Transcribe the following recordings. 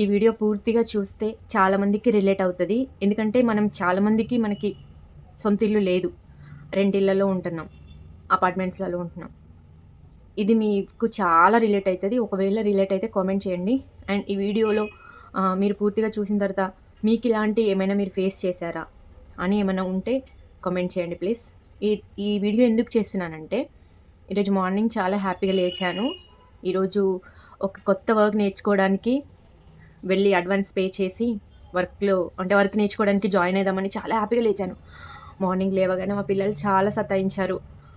ఈ వీడియో పూర్తిగా చూస్తే చాలామందికి రిలేట్ అవుతుంది. ఎందుకంటే మనం చాలామందికి మనకి సొంత ఇల్లు లేదు. రెండిళ్ళలో ఉంటున్నాం. అపార్ట్మెంట్స్లలో ఉంటున్నాం. ఇది మీకు చాలా రిలేట్ అవుతుంది. ఒకవేళ రిలేట్ అయితే కామెంట్ చేయండి. అండ్ ఈ వీడియోలో మీరు పూర్తిగా చూసిన తర్వాత మీకు ఇలాంటి ఏమైనా మీరు ఫేస్ చేశారా అని ఏమైనా ఉంటే కామెంట్ చేయండి ప్లీజ్. ఈ ఈ వీడియో ఎందుకు చేస్తున్నానంటే ఈరోజు మార్నింగ్ చాలా హ్యాపీగా లేచాను. ఈరోజు ఒక కొత్త వర్క్ నేర్చుకోవడానికి వెళ్ళి అడ్వాన్స్ పే చేసి వర్క్లో అంటే వర్క్ నేర్చుకోవడానికి జాయిన్ అవుదామని చాలా హ్యాపీగా లేచాను. మార్నింగ్ లేవగానే మా పిల్లలు చాలా సతాయించారు.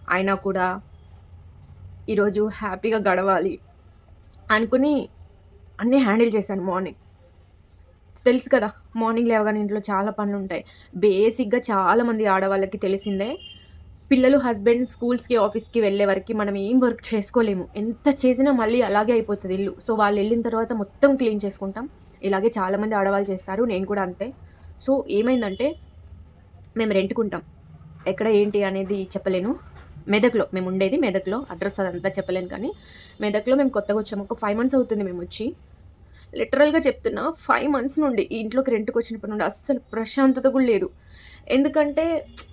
అయినా కూడా ఈరోజు హ్యాపీగా గడవాలి అనుకుని అన్నీ హ్యాండిల్ చేశాను మార్నింగ్. తెలుసు కదా మార్నింగ్ లేవగానే ఇంట్లో చాలా పనులు ఉంటాయి బేసిక్గా చాలామంది ఆడవాళ్ళకి తెలిసిందే పిల్లలు హస్బెండ్ స్కూల్స్కి ఆఫీస్కి వెళ్ళే వరకు మనం ఏం వర్క్ చేసుకోలేము. ఎంత చేసినా మళ్ళీ అలాగే అయిపోతుంది ఇల్లు. సో వాళ్ళు వెళ్ళిన తర్వాత మొత్తం క్లీన్ చేసుకుంటాం. ఇలాగే చాలామంది ఆడవాళ్ళు చేస్తారు. నేను కూడా అంతే. సో ఏమైందంటే మేము రెంట్కుంటాం. ఎక్కడ ఏంటి అనేది చెప్పలేను. మెదక్లో మేము ఉండేది మెదక్లో. అడ్రస్ అదంతా చెప్పలేను కానీ మెదక్లో మేము కొత్తగా వచ్చాము. ఒక ఫైవ్ మంత్స్ అవుతుంది మేము వచ్చి. లిటరల్గా చెప్తున్నా ఫైవ్ మంత్స్ నుండి ఈ ఇంట్లోకి రెంట్కి వచ్చినప్పటి నుండి అస్సలు ప్రశాంతత కూడా లేదు. ఎందుకంటే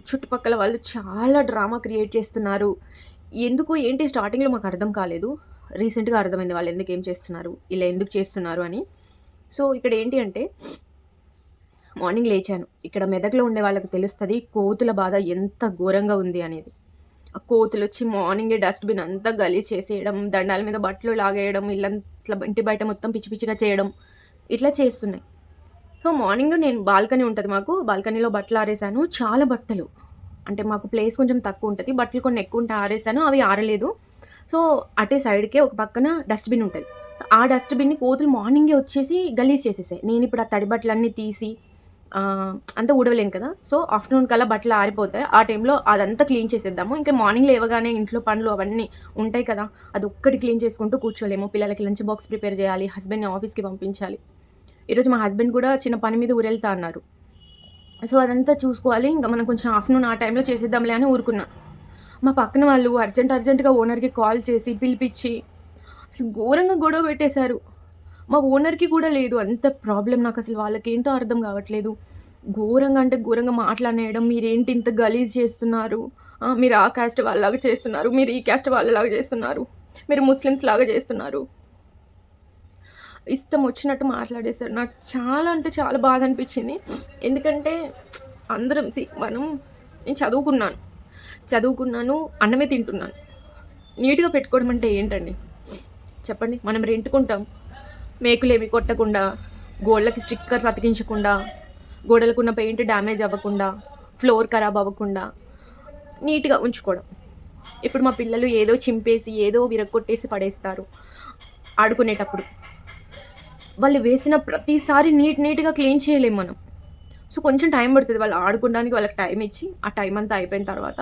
చుట్టుపక్కల వాళ్ళు చాలా డ్రామా క్రియేట్ చేస్తున్నారు. ఎందుకు ఏంటి స్టార్టింగ్లో మాకు అర్థం కాలేదు. రీసెంట్గా అర్థమైంది వాళ్ళు ఎందుకు ఏం చేస్తున్నారు ఇలా ఎందుకు చేస్తున్నారు అని. సో ఇక్కడ ఏంటి అంటే మార్నింగ్ లేచాను. ఇక్కడ మెదక్లో ఉండే వాళ్ళకి తెలుస్తుంది కోతుల బాధ ఎంత ఘోరంగా ఉంది అనేది. ఆ కోతులు వచ్చి మార్నింగే డస్ట్బిన్ అంతా గలీజ్ చేసేయడం దండాల మీద బట్టలు లాగేయడం ఇల్లంతా ఇంటి బయట మొత్తం పిచ్చి పిచ్చిగా చేయడం ఇట్లా చేస్తున్నాయి. సో మార్నింగ్ నేను బాల్కనీ ఉంటుంది మాకు. బాల్కనీలో బట్టలు ఆరేసాను చాలా బట్టలు. అంటే మాకు ప్లేస్ కొంచెం తక్కువ ఉంటుంది. బట్టలు కొన్ని ఎక్కువ ఉంటే ఆరేసాను అవి ఆరలేదు. సో అటే సైడ్కే ఒక పక్కన డస్ట్బిన్ ఉంటుంది. ఆ డస్ట్బిన్ని కోతులు మార్నింగే వచ్చేసి గలీజ్ చేసేసాయి. నేను ఇప్పుడు ఆ తడి బట్టలన్నీ తీసి అంతా ఊడవలేను కదా. సో ఆఫ్టర్నూన్ కల్లా బట్టలు ఆరిపోతాయి. ఆ టైంలో అదంతా క్లీన్ చేసేద్దాము. ఇంకా మార్నింగ్ లేవగానే ఇంట్లో పనులు అవన్నీ ఉంటాయి కదా. అది ఒక్కటి క్లీన్ చేసుకుంటూ కూర్చోలేము. పిల్లలకి లంచ్ బాక్స్ ప్రిపేర్ చేయాలి. హస్బెండ్ని ఆఫీస్కి పంపించాలి. ఈరోజు మా హస్బెండ్ కూడా చిన్న పని మీద ఊరెళ్తా అన్నారు. సో అదంతా చూసుకోవాలి ఇంకా మనం కొంచెం ఆఫ్టర్నూన్ ఆ టైంలో చేసేద్దాంలే అని ఊరుకున్నా. మా పక్కన వాళ్ళు అర్జెంట్ అర్జెంటుగా ఓనర్కి కాల్ చేసి పిలిపించి అసలు ఘోరంగా గొడవ పెట్టేశారు. మా ఓనర్కి కూడా లేదు అంత ప్రాబ్లం నాకు అసలు వాళ్ళకి ఏంటో అర్థం కావట్లేదు. ఘోరంగా అంటే ఘోరంగా మాట్లాడేయడం మీరేంటి ఇంత గలీజ్ చేస్తున్నారు? మీరు ఆ క్యాస్ట్ వాళ్ళలాగా చేస్తున్నారు మీరు ఈ క్యాస్ట్ వాళ్ళలాగా చేస్తున్నారు మీరు ముస్లిమ్స్ లాగా చేస్తున్నారు. ఇష్టం వచ్చినట్టు మాట్లాడేశారు. నాకు చాలా అంటే చాలా బాధ అనిపించింది. ఎందుకంటే అందరం సి మనం నేను చదువుకున్నాను. చదువుకున్నాను అన్నమే తింటున్నాను. నీట్గా పెట్టుకోవడం అంటే ఏంటండి? చెప్పండి. మనం రెంటుకుంటాం. మేకులేమి కొట్టకుండా గోళ్ళకి స్టిక్కర్స్ అతికించకుండా గోడలకున్న పెయింట్ డ్యామేజ్ అవ్వకుండా ఫ్లోర్ ఖరాబ్ అవ్వకుండా నీట్గా ఉంచుకోవడం. ఇప్పుడు మా పిల్లలు ఏదో చింపేసి ఏదో విరగొట్టేసి పడేస్తారు. ఆడుకునేటప్పుడు. వాళ్ళు వేసిన ప్రతిసారి నీట్ నీట్గా క్లీన్ చేయలేం మనం. సో కొంచెం టైం పడుతుంది. వాళ్ళు ఆడుకోవడానికి వాళ్ళకి టైం ఇచ్చి ఆ టైం అంతా అయిపోయిన తర్వాత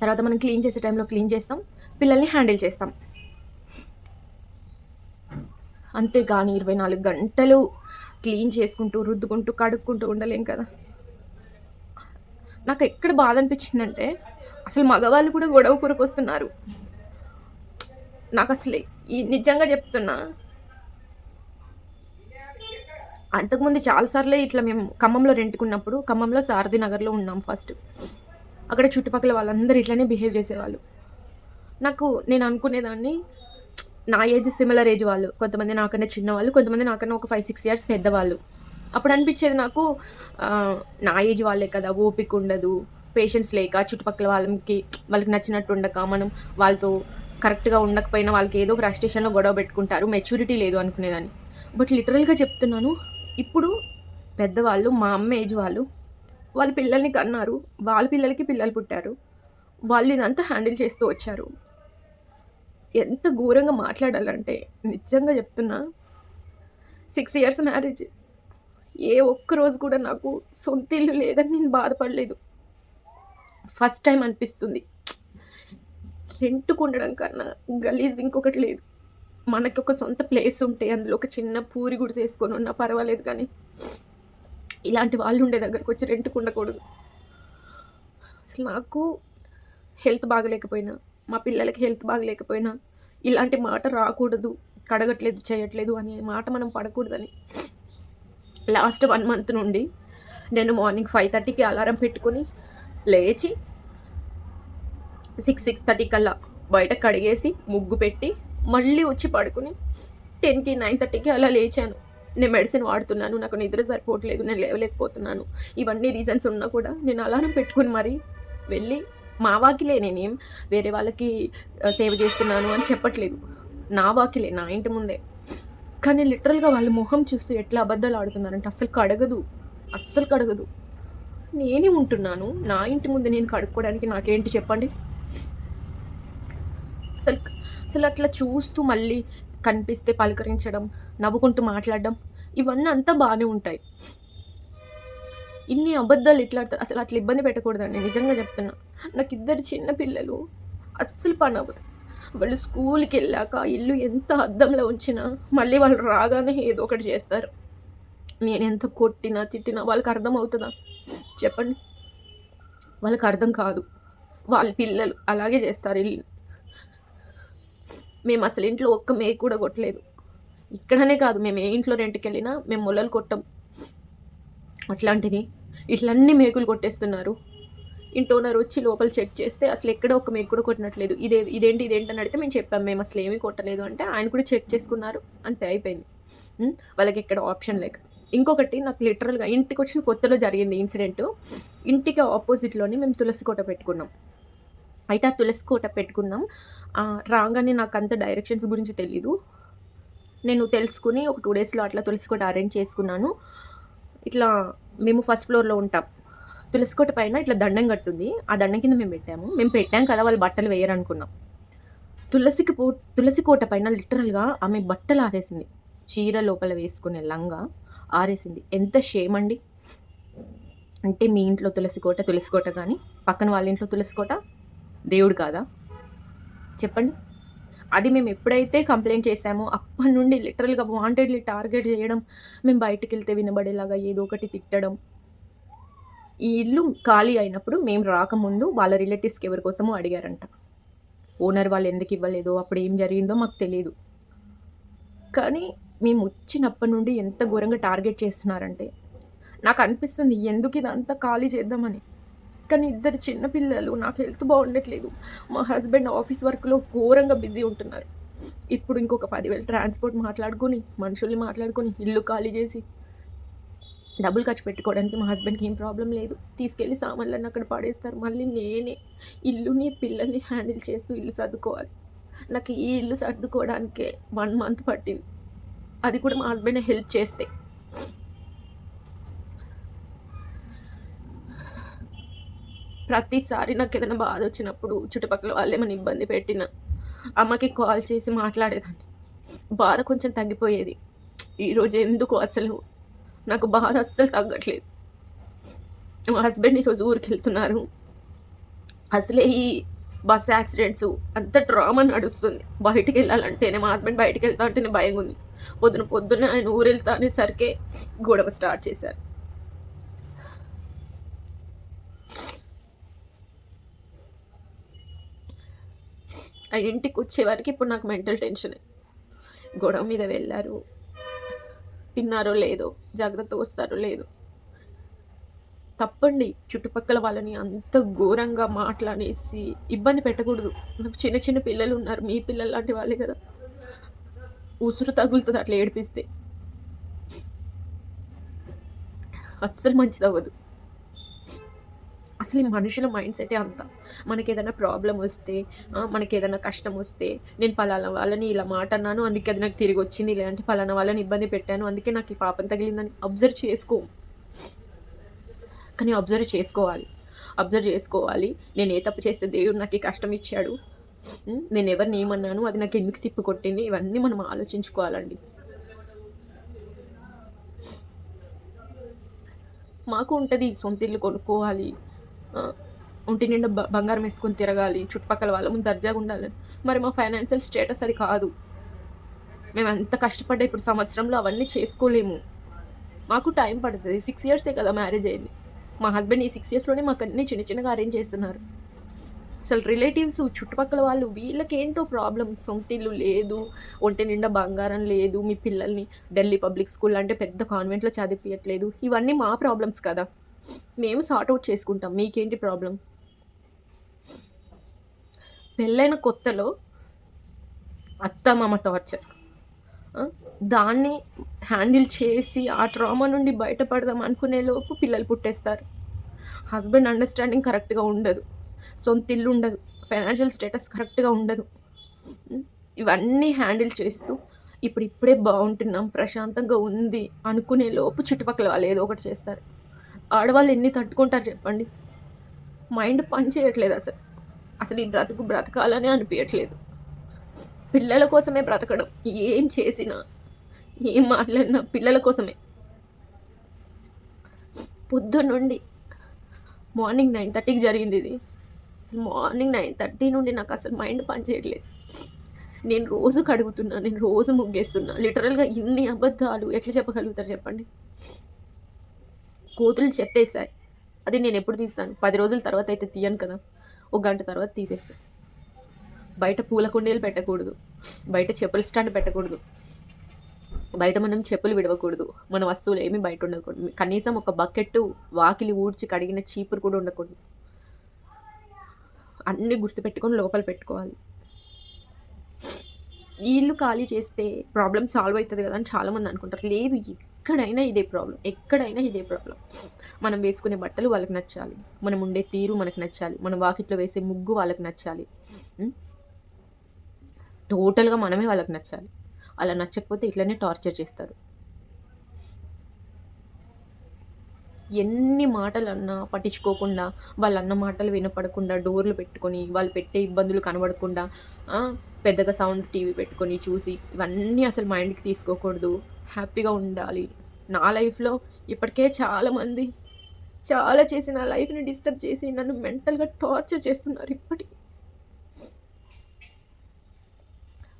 తర్వాత మనం క్లీన్ చేసే టైంలో క్లీన్ చేస్తాం. పిల్లల్ని హ్యాండిల్ చేస్తాం. అంతేగాని ఇరవై నాలుగు గంటలు క్లీన్ చేసుకుంటూ రుద్దుకుంటూ కడుక్కుంటూ ఉండలేం కదా. నాకు ఎక్కడ బాధ అనిపించిందంటే అసలు మగవాళ్ళు కూడా గొడవ కొరకు వస్తున్నారు నాకు అసలు ఈ నిజంగా చెప్తున్నా అంతకుముందు చాలాసార్లు ఇట్లా మేము ఖమ్మంలో రెంట్కున్నప్పుడు ఖమ్మంలో సారథి నగర్లో ఉన్నాం ఫస్ట్ అక్కడ చుట్టుపక్కల వాళ్ళందరూ ఇట్లానే బిహేవ్ చేసేవాళ్ళు. నాకు నేను అనుకునేదాన్ని నా ఏజ్ సిమిలర్ ఏజ్ వాళ్ళు. కొంతమంది నాకన్నా చిన్నవాళ్ళు కొంతమంది నాకన్నా ఒక ఫైవ్ సిక్స్ ఇయర్స్ పెద్దవాళ్ళు. అప్పుడు అనిపించేది నాకు నా ఏజ్ వాళ్ళే కదా ఓపిక ఉండదు పేషెన్స్ లేక చుట్టుపక్కల వాళ్ళకి వాళ్ళకి నచ్చినట్టు ఉండక మనం వాళ్ళతో కరెక్ట్గా ఉండకపోయినా వాళ్ళకి ఏదో ఫ్రస్ట్రేషన్లో గొడవ పెట్టుకుంటారు మెచ్యూరిటీ లేదు అనుకునేదాన్ని. బట్ లిటరల్గా చెప్తున్నాను ఇప్పుడు పెద్దవాళ్ళు మా అమ్మ ఏజ్ వాళ్ళు వాళ్ళ పిల్లల్ని కన్నారు. వాళ్ళ పిల్లలకి పిల్లలు పుట్టారు. వాళ్ళు ఇదంతా హ్యాండిల్ చేస్తూ వచ్చారు. ఎంత ఘోరంగా మాట్లాడాలంటే నిజంగా చెప్తున్నా సిక్స్ ఇయర్స్ మ్యారేజ్ ఏ ఒక్క రోజు కూడా నాకు సొంత ఇల్లు లేదని నేను బాధపడలేదు. ఫస్ట్ టైం అనిపిస్తుంది. రెంట్ ఉండడం కన్నా గలీజ్ ఇంకొకటి లేదు. మనకి ఒక సొంత ప్లేస్ ఉంటే అందులో ఒక చిన్న పూరి గుడి చేసుకొని ఉన్నా పర్వాలేదు కానీ ఇలాంటి వాళ్ళు ఉండే దగ్గరకు వచ్చి రెంట్కు ఉండకూడదు. అసలు నాకు హెల్త్ బాగలేకపోయినా మా పిల్లలకి హెల్త్ బాగలేకపోయినా ఇలాంటి మాట రాకూడదు కడగట్లేదు చేయట్లేదు అనే మాట మనం పడకూడదని. లాస్ట్ వన్ మంత్ నుండి నేను మార్నింగ్ ఫైవ్ థర్టీకి అలారం పెట్టుకుని లేచి సిక్స్ సిక్స్ థర్టీ కల్లా బయట కడిగేసి ముగ్గు పెట్టి మళ్ళీ వచ్చి పడుకుని టెన్కి నైన్ థర్టీకి అలా లేచాను. నేను మెడిసిన్ వాడుతున్నాను నాకు నిద్ర సరిపోవట్లేదు నేను లేవలేకపోతున్నాను. ఇవన్నీ రీజన్స్ ఉన్నా కూడా నేను అలారం పెట్టుకుని మరి వెళ్ళి మా వాకిలే నేనేం వేరే వాళ్ళకి సేవ చేస్తున్నాను అని చెప్పట్లేదు. నా వాకిలే నా ఇంటి ముందే. కానీ లిటరల్గా వాళ్ళ మొహం చూస్తూ ఎట్లా అబద్ధాలు ఆడుతున్నారంటే అస్సలు కడగదు. అస్సలు కడగదు. నేనే ఉంటున్నాను. నా ఇంటి ముందు నేను కడుక్కోవడానికి నాకేంటి చెప్పండి? అసలు అసలు అట్లా చూస్తూ మళ్ళీ కనిపిస్తే పలకరించడం నవ్వుకుంటూ మాట్లాడడం ఇవన్నీ అంతా బాగానే ఉంటాయి. ఇన్ని అబద్ధాలు ఇట్లాడతారు అసలు అట్లా ఇబ్బంది పెట్టకూడదండి నిజంగా చెప్తున్నా. నాకు ఇద్దరు చిన్న పిల్లలు అస్సలు పని అవ్వదు. వాళ్ళు స్కూల్కి వెళ్ళాక ఇల్లు ఎంత అద్దంలో ఉంచినా మళ్ళీ వాళ్ళు రాగానే ఏదో ఒకటి చేస్తారు. నేను ఎంత కొట్టినా తిట్టినా వాళ్ళకి అర్థం అవుతుందా? చెప్పండి. వాళ్ళకి అర్థం కాదు. వాళ్ళ పిల్లలు అలాగే చేస్తారు ఇల్లు. మేము అసలు ఇంట్లో ఒక్క మేకు కూడా కొట్టలేదు. ఇక్కడనే కాదు మేము ఏ ఇంట్లో రెంట్కి వెళ్ళినా మేము మొలలు కొట్టం. అట్లాంటిది ఇట్లన్నీ మేకులు కొట్టేస్తున్నారు. ఇంటోనర్ వచ్చి లోపల చెక్ చేస్తే అసలు ఎక్కడ ఒక మేకు కూడా కొట్టినట్లేదు. ఇదే ఇదేంటి ఇదేంటి అని అడిగితే మేము చెప్పాం మేము అసలు ఏమీ కొట్టలేదు అంటే ఆయన కూడా చెక్ చేసుకున్నారు అంతే అయిపోయింది. వాళ్ళకి ఎక్కడ ఆప్షన్ లేక. ఇంకొకటి నాకు లిటరల్గా ఇంటికి వచ్చిన కొత్తలో జరిగింది ఇన్సిడెంట్ ఇంటికి ఆపోజిట్లోనే మేము తులసి కోట పెట్టుకున్నాం. అయితే ఆ తులసి కోట పెట్టుకున్నాం. రాగానే నాకు అంత డైరెక్షన్స్ గురించి తెలీదు. నేను తెలుసుకుని ఒక టూ డేస్లో అట్లా తులసి కోట అరేంజ్ చేసుకున్నాను. ఇట్లా మేము ఫస్ట్ ఫ్లోర్లో ఉంటాం. తులసి కోట పైన ఇట్లా దండం కట్టుంది. ఆ దండం కింద మేము పెట్టాము. మేము పెట్టాం కదా వాళ్ళు బట్టలు వేయరు అనుకున్నాం తులసికి పో తులసి కోట పైన లిటరల్గా ఆమె బట్టలు ఆరేసింది. చీర లోపల వేసుకునే లంగా ఆరేసింది. ఎంత షేమ్ అండి. అంటే మీ ఇంట్లో తులసి కోట తులసి కోట కానీ పక్కన వాళ్ళ ఇంట్లో తులసి కోట దేవుడు కాదా? చెప్పండి. అది మేము ఎప్పుడైతే కంప్లైంట్ చేసామో అప్పటి నుండి లిటరల్గా వాంటెడ్లీ టార్గెట్ చేయడం మేము బయటికి వెళ్తే వినబడేలాగా ఏదో ఒకటి తిట్టడం. ఈ ఇల్లు ఖాళీ అయినప్పుడు మేము రాకముందు వాళ్ళ రిలేటివ్స్కి ఎవరి కోసమో అడిగారంట. ఓనర్ వాళ్ళు ఎందుకు ఇవ్వలేదో అప్పుడు ఏం జరిగిందో మాకు తెలియదు కానీ మేము వచ్చినప్పటి నుండి ఎంత ఘోరంగా టార్గెట్ చేస్తున్నారంటే నాకు అనిపిస్తుంది ఎందుకు ఇదంతా ఖాళీ చేద్దామని. కానీ ఇద్దరు చిన్నపిల్లలు నాకు హెల్త్ బాగుండట్లేదు. మా హస్బెండ్ ఆఫీస్ వర్క్లో ఘోరంగా బిజీ ఉంటున్నారు. ఇప్పుడు ఇంకొక పదివేలు ట్రాన్స్పోర్ట్ మాట్లాడుకొని మనుషుల్ని మాట్లాడుకొని ఇల్లు ఖాళీ చేసి డబ్బులు ఖర్చు పెట్టుకోవడానికి మా హస్బెండ్కి ఏం ప్రాబ్లం లేదు. తీసుకెళ్ళి సామాన్లన్నీ అక్కడ పడేస్తారు. మళ్ళీ నేనే ఇల్లుని పిల్లల్ని హ్యాండిల్ చేస్తూ ఇల్లు సర్దుకోవాలి. నాకు ఈ ఇల్లు సర్దుకోవడానికే వన్ మంత్ పట్టింది. అది కూడా మా హస్బెండ్ హెల్ప్ చేస్తే. ప్రతిసారి నాకు ఏదైనా బాధ వచ్చినప్పుడు చుట్టుపక్కల వాళ్ళు ఏమైనా ఇబ్బంది పెట్టిన అమ్మకి కాల్ చేసి మాట్లాడేదాన్ని. బాధ కొంచెం తగ్గిపోయేది. ఈరోజు ఎందుకు అసలు? నాకు బాధ అస్సలు తగ్గట్లేదు. మా హస్బెండ్ ఈరోజు ఊరికి వెళ్తున్నారు అసలే ఈ బస్ యాక్సిడెంట్స్ అంత డ్రామా నడుస్తుంది. బయటికి వెళ్ళాలంటేనే మా హస్బెండ్ బయటికి వెళ్తా అంటేనే భయంగా ఉంది పొద్దున పొద్దున్న ఆయన ఊరు వెళ్తా అనేసరికి గొడవ స్టార్ట్ చేశారు. ఇంటికి వచ్చేవారికి ఇప్పుడు నాకు మెంటల్ టెన్షన్. గొడవ మీద వెళ్ళారు. తిన్నారో లేదో జాగ్రత్త వస్తారో లేదో. తప్పండి చుట్టుపక్కల వాళ్ళని అంత ఘోరంగా మాట్లాడేసి ఇబ్బంది పెట్టకూడదు. నాకు చిన్న చిన్న పిల్లలు ఉన్నారు మీ పిల్లలు లాంటి వాళ్ళే కదా. ఉసురు తగులుతుంది అట్లా ఏడిపిస్తే. అస్సలు మంచిది అవ్వదు అసలు ఈ మనుషుల మైండ్ సెటే అంత. మనకి ఏదైనా ప్రాబ్లం వస్తే మనకి ఏదైనా కష్టం వస్తే నేను పలానా వాళ్ళని ఇలా మాట అన్నాను అందుకే అది నాకు తిరిగి వచ్చింది లేదంటే పలానా వాళ్ళని ఇబ్బంది పెట్టాను అందుకే నాకు ఈ పాపం తగిలిందని అబ్జర్వ్ చేసుకో. కానీ అబ్జర్వ్ చేసుకోవాలి. అబ్జర్వ్ చేసుకోవాలి. నేను ఏ తప్పు చేస్తే దేవుడు నాకు ఈ కష్టం ఇచ్చాడు? నేను ఎవరిని ఏమన్నాను? అది నాకు ఎందుకు తిప్పి కొట్టింది? ఇవన్నీ మనం ఆలోచించుకోవాలండి. మాకు ఉంటుంది సొంత ఇల్లు కొనుక్కోవాలి. ఒంటి నిండా బంగారం వేసుకొని తిరగాలి చుట్టుపక్కల వాళ్ళ ముందు దర్జాగా ఉండాలి మరి మా ఫైనాన్షియల్ స్టేటస్ అది కాదు. మేము ఎంత కష్టపడ్డా ఇప్పుడు సంవత్సరంలో అవన్నీ చేసుకోలేము. మాకు టైం పడుతుంది. సిక్స్ ఇయర్సే కదా మ్యారేజ్ అయింది. మా హస్బెండ్ ఈ సిక్స్ ఇయర్స్లోనే మాకు అన్ని చిన్న చిన్నగా అరేంజ్ చేస్తున్నారు. అసలు రిలేటివ్స్ చుట్టుపక్కల వాళ్ళు వీళ్ళకేంటో ప్రాబ్లం సొంత ఇల్లు లేదు ఒంటి నిండా బంగారం లేదు మీ పిల్లల్ని ఢిల్లీ పబ్లిక్ స్కూల్ అంటే పెద్ద కాన్వెంట్లో చదివించట్లేదు ఇవన్నీ మా ప్రాబ్లమ్స్ కదా. మేము సార్ట్ అవుట్ చేసుకుంటాం. మీకేంటి ప్రాబ్లం పెళ్ళైన కొత్తలో అత్త మామ టార్చర్ దాన్ని హ్యాండిల్ చేసి ఆ ట్రామా నుండి బయటపడదాం అనుకునే లోపు పిల్లలు పుట్టేస్తారు. హస్బెండ్ అండర్స్టాండింగ్ కరెక్ట్గా ఉండదు. సొంత ఇల్లు ఉండదు. ఫైనాన్షియల్ స్టేటస్ కరెక్ట్గా ఉండదు. ఇవన్నీ హ్యాండిల్ చేస్తూ ఇప్పుడు ఇప్పుడే బాగుంటున్నాం ప్రశాంతంగా ఉంది అనుకునే లోపు చుట్టుపక్కల వాళ్ళు ఏదో ఒకటి చేస్తారు. ఆడవాళ్ళు ఎన్ని తట్టుకుంటారు చెప్పండి? మైండ్ పని చేయట్లేదు అసలు. అసలు ఈ బ్రతుకు బ్రతకాలని అనిపించట్లేదు పిల్లల కోసమే బ్రతకడం. ఏం చేసినా ఏం మాట్లాడినా పిల్లల కోసమే. పొద్దున్న నుండి మార్నింగ్ నైన్ థర్టీకి జరిగింది ఇది. అసలు మార్నింగ్ నైన్ థర్టీ నుండి నాకు అసలు మైండ్ పనిచేయట్లేదు నేను రోజు కడుగుతున్నా నేను రోజు ముగ్గేస్తున్నా. లిటరల్గా ఇన్ని అబద్ధాలు ఎట్లా చెప్పగలుగుతారు చెప్పండి? కోతులు చెట్టేశాయి అది నేను ఎప్పుడు తీస్తాను? పది రోజుల తర్వాత అయితే తీయను కదా. ఒక గంట తర్వాత తీసేస్తాను బయట పూల కుండీలు పెట్టకూడదు. బయట చెప్పుల స్టాండ్ పెట్టకూడదు. బయట మనం చెప్పులు విడవకూడదు. మన వస్తువులు ఏమీ బయట ఉండకూడదు. కనీసం ఒక బకెట్ వాకిలి ఊడ్చి కడిగిన చీపురు కూడా ఉండకూడదు. అన్నీ గుర్తుపెట్టుకొని లోపల పెట్టుకోవాలి. ఈ ఇల్లు ఖాళీ చేస్తే ప్రాబ్లం సాల్వ్ అవుతుంది కదా అని చాలామంది అనుకుంటారు. లేదు ఎక్కడైనా ఇదే ప్రాబ్లం ఎక్కడైనా ఇదే ప్రాబ్లం. మనం వేసుకునే బట్టలు వాళ్ళకి నచ్చాలి. మనం ఉండే తీరు మనకు నచ్చాలి. మనం వాకిట్లో వేసే ముగ్గు వాళ్ళకి నచ్చాలి. టోటల్గా మనమే వాళ్ళకి నచ్చాలి. అలా నచ్చకపోతే ఇట్లనే టార్చర్ చేస్తారు. ఎన్ని మాటలు అన్నా పట్టించుకోకుండా వాళ్ళు అన్న మాటలు వినపడకుండా డోర్లు పెట్టుకొని వాళ్ళు పెట్టే ఇబ్బందులు కనబడకుండా పెద్దగా సౌండ్ టీవీ పెట్టుకొని చూసి ఇవన్నీ అసలు మైండ్కి తీసుకోకూడదు. హ్యాపీగా ఉండాలి. నా లైఫ్లో ఇప్పటికే చాలామంది చాలా చేసి నా లైఫ్ని డిస్టర్బ్ చేసి నన్ను మెంటల్గా టార్చర్ చేస్తున్నారు ఇప్పటికీ.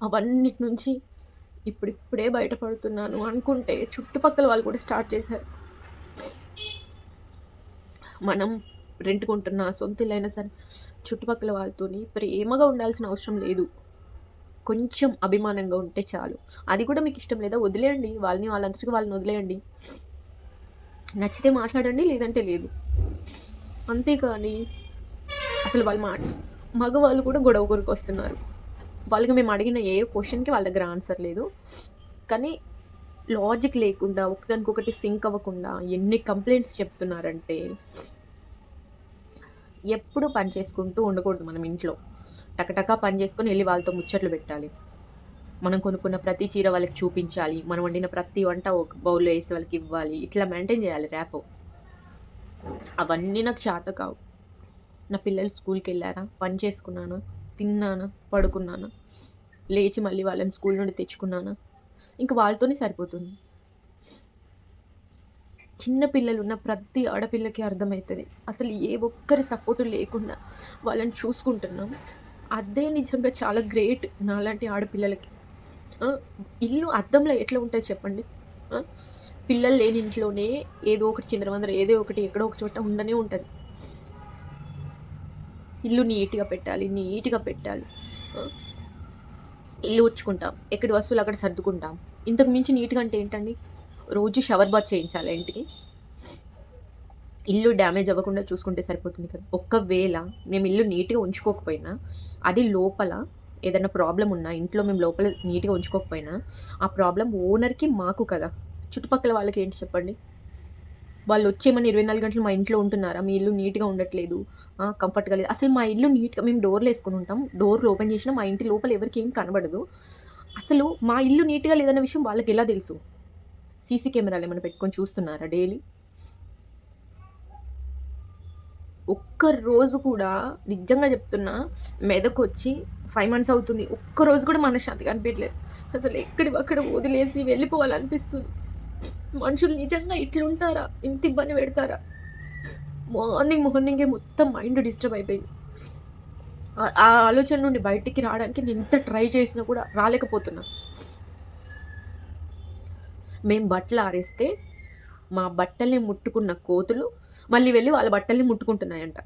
అవన్నిటి నుంచి ఇప్పుడిప్పుడే బయటపడుతున్నాను అనుకుంటే చుట్టుపక్కల వాళ్ళు కూడా స్టార్ట్ చేశారు. మనం రెంట్కుంటున్న సొంత ఇల్లు అయినా సరే చుట్టుపక్కల వాళ్ళతోని ప్రేమగా ఉండాల్సిన అవసరం లేదు. కొంచెం అభిమానంగా ఉంటే చాలు. అది కూడా మీకు ఇష్టం లేదా? వదిలేయండి. వాళ్ళని వాళ్ళంతటికి వాళ్ళని వదిలేయండి. నచ్చితే మాట్లాడండి లేదంటే లేదు. అంతేకాని అసలు వాళ్ళు మాట మగవాళ్ళు కూడా గొడవ కొరకు వస్తున్నారు. వాళ్ళకి మేము అడిగిన ఏ క్వశ్చన్కి వాళ్ళ దగ్గర ఆన్సర్ లేదు. కానీ లాజిక్ లేకుండా ఒకదానికొకటి సింక్ అవ్వకుండా ఎన్ని కంప్లైంట్స్ చెప్తున్నారంటే ఎప్పుడు పని చేసుకుంటూ ఉండకూడదు మనం ఇంట్లో. టకటకా పని చేసుకొని వెళ్ళి వాళ్ళతో ముచ్చట్లు పెట్టాలి. మనం కొనుక్కున్న ప్రతి చీర వాళ్ళకి చూపించాలి. మనం వండిన ప్రతి వంట ఒక బౌల్లో వేసి వాళ్ళకి ఇవ్వాలి. ఇట్లా మెయింటైన్ చేయాలి ర్యాప్. అవన్నీ నాకు చేత కావు. నా పిల్లలు స్కూల్కి వెళ్ళారా? పని చేసుకున్నాను? తిన్నానా? పడుకున్నానా? లేచి మళ్ళీ వాళ్ళని స్కూల్ నుండి తెచ్చుకున్నానా? ఇంకా వాళ్ళతోనే సరిపోతుంది. చిన్న పిల్లలు ఉన్న ప్రతి ఆడపిల్లకి అర్థమవుతుంది. అసలు ఏ ఒక్కరి సపోర్టు లేకుండా వాళ్ళని చూసుకుంటున్నాం. అదే నిజంగా చాలా గ్రేట్ నాలాంటి ఆడపిల్లలకి. ఇల్లు అద్దంలో ఎట్లా ఉంటుంది చెప్పండి? పిల్లలు లేని ఇంట్లోనే ఏదో ఒకటి చిందరవందర ఏదో ఒకటి ఎక్కడో ఒక చోట ఉండనే ఉంటుంది. ఇల్లు నీట్గా పెట్టాలి నీట్గా పెట్టాలి. ఇల్లు ఉచ్చుకుంటాం ఎక్కడి వస్తువులు అక్కడ సర్దుకుంటాం. ఇంతకు మించి నీట్గా అంటే ఏంటండి? రోజు షవర్ బాత్ చేయించాలి ఇంటికి. ఇల్లు డ్యామేజ్ అవ్వకుండా చూసుకుంటే సరిపోతుంది కదా. ఒక్కవేళ మేము ఇల్లు నీట్గా ఉంచుకోకపోయినా అది లోపల ఏదైనా ప్రాబ్లం ఉన్నా ఇంట్లో మేము లోపల నీట్గా ఉంచుకోకపోయినా ఆ ప్రాబ్లం ఓనర్కి మాకు కదా. చుట్టుపక్కల వాళ్ళకి ఏంటి చెప్పండి? వాళ్ళు వచ్చేమని ఇరవై నాలుగు గంటలు మా ఇంట్లో ఉంటున్నారా? మీ ఇల్లు నీట్గా ఉండట్లేదు. కంఫర్ట్గా లేదు. అసలు మా ఇల్లు నీట్గా మేము డోర్లు వేసుకుని ఉంటాం. డోర్లు ఓపెన్ చేసినా మా ఇంటి లోపల ఎవరికి ఏం కనబడదు. అసలు మా ఇల్లు నీట్గా లేదన్న విషయం వాళ్ళకి ఎలా తెలుసు? సీసీ కెమెరాలు ఏమైనా పెట్టుకొని చూస్తున్నారా డైలీ? ఒక్క రోజు కూడా నిజంగా చెప్తున్నా మెదకు వచ్చి ఫైవ్ మంత్స్ అవుతుంది. ఒక్క రోజు కూడా మనశ్శాంతిగా అనిపించలేదు అసలు ఎక్కడి అక్కడ వదిలేసి వెళ్ళిపోవాలనిపిస్తుంది. మనుషులు నిజంగా ఇట్లుంటారా? ఇంత ఇబ్బంది పెడతారా? మార్నింగ్ మార్నింగే మొత్తం మైండ్ డిస్టర్బ్ అయిపోయింది. ఆ- ఆలోచన నుండి బయటికి రావడానికి నేను ఎంత ట్రై చేసినా కూడా రాలేకపోతున్నాను మేము బట్టలు ఆరేస్తే మా బట్టల్ని ముట్టుకున్న కోతులు మళ్ళీ వెళ్ళి వాళ్ళ బట్టల్ని ముట్టుకుంటున్నాయంట.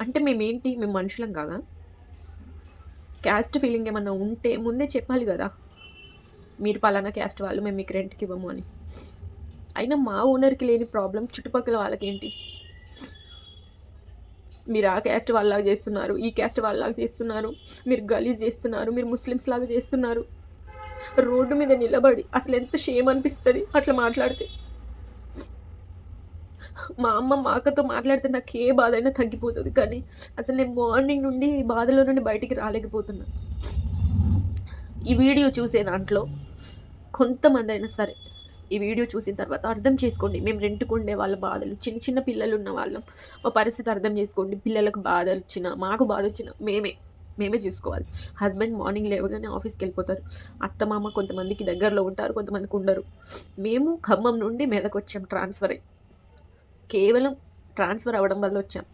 అంటే మేమేంటి? మేము మనుషులం కాదా? క్యాస్ట్ ఫీలింగ్ ఏమన్నా ఉంటే ముందే చెప్పాలి కదా. మీరు పలానా క్యాస్ట్ వాళ్ళు మేము మీకు రెంట్కి ఇవ్వము అని. అయినా మా ఓనర్కి లేని ప్రాబ్లం చుట్టుపక్కల వాళ్ళకేంటి? మీరు ఆ క్యాస్ట్ వాళ్ళలాగా చేస్తున్నారు ఈ క్యాస్ట్ వాళ్ళలాగా చేస్తున్నారు మీరు గలీజ్ చేస్తున్నారు మీరు ముస్లిమ్స్ లాగా చేస్తున్నారు. రోడ్డు మీద నిలబడి అసలు ఎంత షేమ్ అనిపిస్తుంది అట్లా మాట్లాడితే. మా అమ్మ మా అక్కతో మాట్లాడితే నాకు ఏ బాధ అయినా తగ్గిపోతుంది కానీ అసలు నేను మార్నింగ్ నుండి ఈ బాధలో నుండి బయటికి రాలేకపోతున్నా. ఈ వీడియో చూసే దాంట్లో కొంతమంది అయినా సరే ఈ వీడియో చూసిన తర్వాత అర్థం చేసుకోండి మేము రెంట్కు ఉండే వాళ్ళ బాధలు చిన్న చిన్న పిల్లలు ఉన్న వాళ్ళం మా పరిస్థితి అర్థం చేసుకోండి పిల్లలకు బాధలు వచ్చినా మాకు బాధ వచ్చినా మేమే. మేమే చూసుకోవాలి. హస్బెండ్ మార్నింగ్ లేవగానే ఆఫీస్కి వెళ్ళిపోతారు. అత్తమామ కొంతమందికి దగ్గరలో ఉంటారు కొంతమందికి ఉండరు. మేము ఖమ్మం నుండి మీదకు వచ్చాం ట్రాన్స్ఫర్ అయ్యి కేవలం ట్రాన్స్ఫర్ అవ్వడం వల్ల వచ్చాం.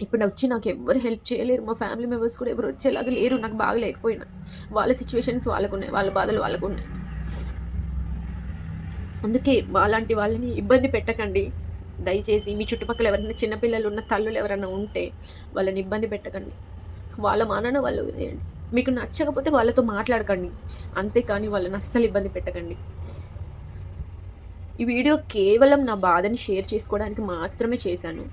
ఇప్పుడు వచ్చి నాకు ఎవ్వరు హెల్ప్ చేయలేరు. మా ఫ్యామిలీ మెంబర్స్ కూడా ఎవరు వచ్చేలాగా లేరు. నాకు బాగా లేకపోయినా. వాళ్ళ సిచ్యువేషన్స్ వాళ్ళకు ఉన్నాయి. వాళ్ళ బాధలు వాళ్ళకు ఉన్నాయి. అందుకే అలాంటి వాళ్ళని ఇబ్బంది పెట్టకండి. దయచేసి మీ చుట్టుపక్కల ఎవరైనా చిన్నపిల్లలు ఉన్న తల్లులు ఎవరైనా ఉంటే వాళ్ళని ఇబ్బంది పెట్టకండి. వాళ్ళ మానన వాళ్ళు వదిలేయండి. మీకు నచ్చకపోతే వాళ్ళతో మాట్లాడకండి. అంతేకాని వాళ్ళని అస్సలు ఇబ్బంది పెట్టకండి. ఈ వీడియో కేవలం నా బాధని షేర్ చేసుకోవడానికి మాత్రమే చేశాను.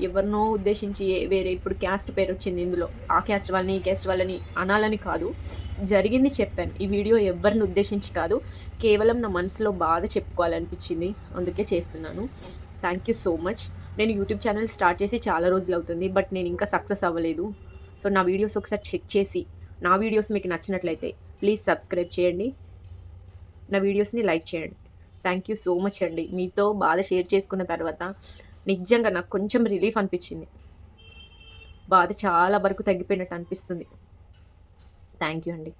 ఎవరినో ఉద్దేశించి వేరే ఇప్పుడు క్యాస్ట్ పేరు వచ్చింది ఇందులో. ఆ క్యాస్ట్ వాళ్ళని ఈ క్యాస్ట్ వాళ్ళని అనాలని కాదు. జరిగింది చెప్పాను. ఈ వీడియో ఎవరిని ఉద్దేశించి కాదు. కేవలం నా మనసులో బాధ చెప్పుకోవాలనిపించింది. అందుకే చేస్తున్నాను. థ్యాంక్ యూ సో మచ్ నేను యూట్యూబ్ ఛానల్ స్టార్ట్ చేసి చాలా రోజులు అవుతుంది బట్ నేను ఇంకా సక్సెస్ అవ్వలేదు. సో నా వీడియోస్ ఒకసారి చెక్ చేసి నా వీడియోస్ మీకు నచ్చినట్లయితే ప్లీజ్ సబ్స్క్రైబ్ చేయండి. నా వీడియోస్ని లైక్ చేయండి. థ్యాంక్ యూ సో మచ్ అండి. మీతో బాధ షేర్ చేసుకున్న తర్వాత నిజంగా నాకు కొంచెం రిలీఫ్ అనిపించింది. బాధ చాలా వరకు తగ్గిపోయినట్టు అనిపిస్తుంది. థ్యాంక్ యూ అండి.